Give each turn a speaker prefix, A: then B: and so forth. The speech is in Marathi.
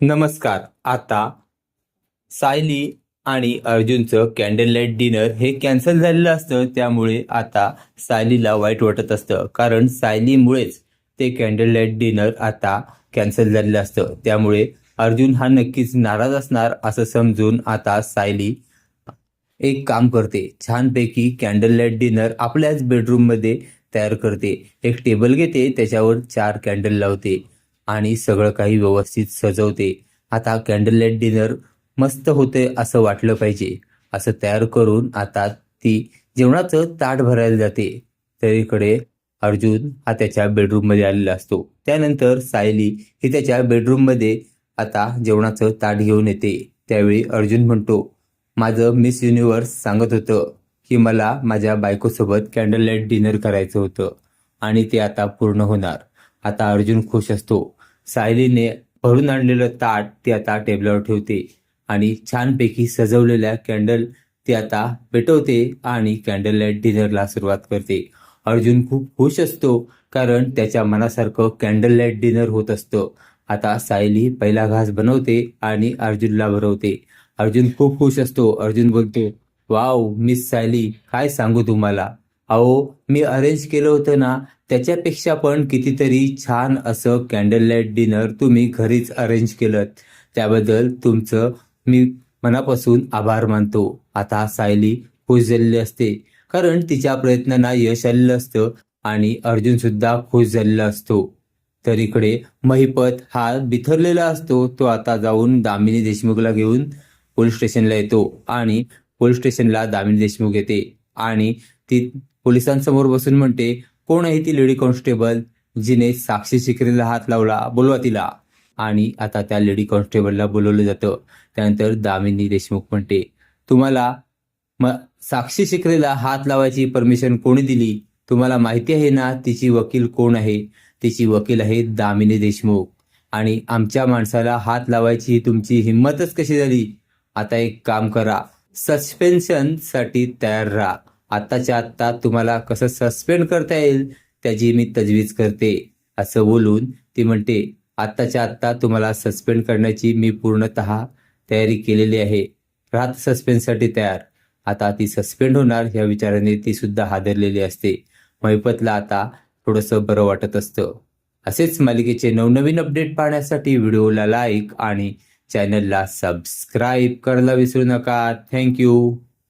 A: नमस्कार. आता सायली आणि अर्जुनचं कॅन्डल लाइट डिनर हे कॅन्सल झालेलं असतं त्यामुळे आता सायलीला वाईट वाटत असतं. कारण सायलीमुळेच ते कॅन्डल लाइट डिनर आता कॅन्सल झालेलं असतं. त्यामुळे अर्जुन हा नक्कीच नाराज असणार असं समजून आता सायली एक काम करते. छानपैकी कॅन्डल लाइट डिनर आपल्याच बेडरूममध्ये तयार करते. एक टेबल घेते त्याच्यावर चार कॅन्डल लावते. आणि सगळं काही व्यवस्थित सजवते. आता कॅन्डल लाइट डिनर मस्त होते असं वाटलं पाहिजे. असं तयार करून आता ती जेवणाचं ताट भरायला जाते. तरीकडे अर्जुन हा त्याच्या बेडरूममध्ये आलेला असतो. त्यानंतर सायली ही त्याच्या बेडरूममध्ये आता जेवणाचं ताट घेऊन येते. त्यावेळी अर्जुन म्हणतो माझं मिस युनिव्हर्स सांगत होतं की मला माझ्या बायकोसोबत कॅन्डल लाइट डिनर करायचं होतं आणि ते आता पूर्ण होणार. आता अर्जुन खुश असतो. सायलीने भरून आणलेलं ताट ती आता टेबलावर ठेवते आणि छानपैकी सजवलेल्या कॅन्डल ती आता पेटवते आणि कॅन्डल लाइट डिनरला सुरुवात करते. अर्जुन खूप खुश असतो कारण त्याच्या मनासारखं कॅन्डल लाइट डिनर होत असतं. आता सायली पहिला घास बनवते आणि अर्जुनला भरवते. अर्जुन खूप खुश असतो. अर्जुन बोलतो वाव मिस सायली काय सांगू तुम्हाला? अहो मी अरेंज केलं होतं ना त्याच्यापेक्षा पण कितीतरी छान असं कॅन्डल लाइट डिनर तुम्ही घरीच अरेंज केलं त्याबद्दल तुमचं मी मनापासून आभार मानतो. आता सायली खुश झालेली असते. कारण तिच्या प्रयत्नांना यश आलेलं असतं आणि अर्जुन सुद्धा खुश झालेला असतो. तर इकडे महिपत हा बिथरलेला असतो. तो आता जाऊन दामिनी देशमुखला घेऊन पोलीस स्टेशनला येतो आणि पोलीस स्टेशनला दामिनी देशमुख येते. आणि ती पोलिसांसमोर बसून म्हणते कोण आहे ती लेडी कॉन्स्टेबल जिने साक्षी शिकरीला हात लावला बोलवा तिला. आणि आता त्या लेडी कॉन्स्टेबलला बोलवलं जातं. त्यानंतर दामिनी देशमुख म्हणते तुम्हाला म साक्षी शिकरेला हात लावायची परमिशन कोणी दिली? तुम्हाला माहिती आहे ना तिची वकील कोण आहे? तिची वकील आहे दामिनी देशमुख. आणि आमच्या माणसाला हात लावायची तुमची हिंमतच कशी झाली? आता एक काम करा. सस्पेन्शनसाठी तयार राहा. आत्ताच्या आत्ता तुम्हाला कसं सस्पेंड करता येईल त्याची मी तजवीज करते असं बोलून ती म्हणते आत्ताच्या आत्ता तुम्हाला सस्पेंड करण्याची मी पूर्णतः तयारी केलेली आहे. राहत सस्पेंडसाठी तयार. आता ती सस्पेंड होणार या विचाराने ती सुद्धा हादरलेली असते. महिपतला आता थोडंसं बरं वाटत असतं. असेच मालिकेचे नवनवीन अपडेट पाहण्यासाठी व्हिडिओला लाईक आणि चॅनलला सबस्क्राईब करायला विसरू नका. थँक्यू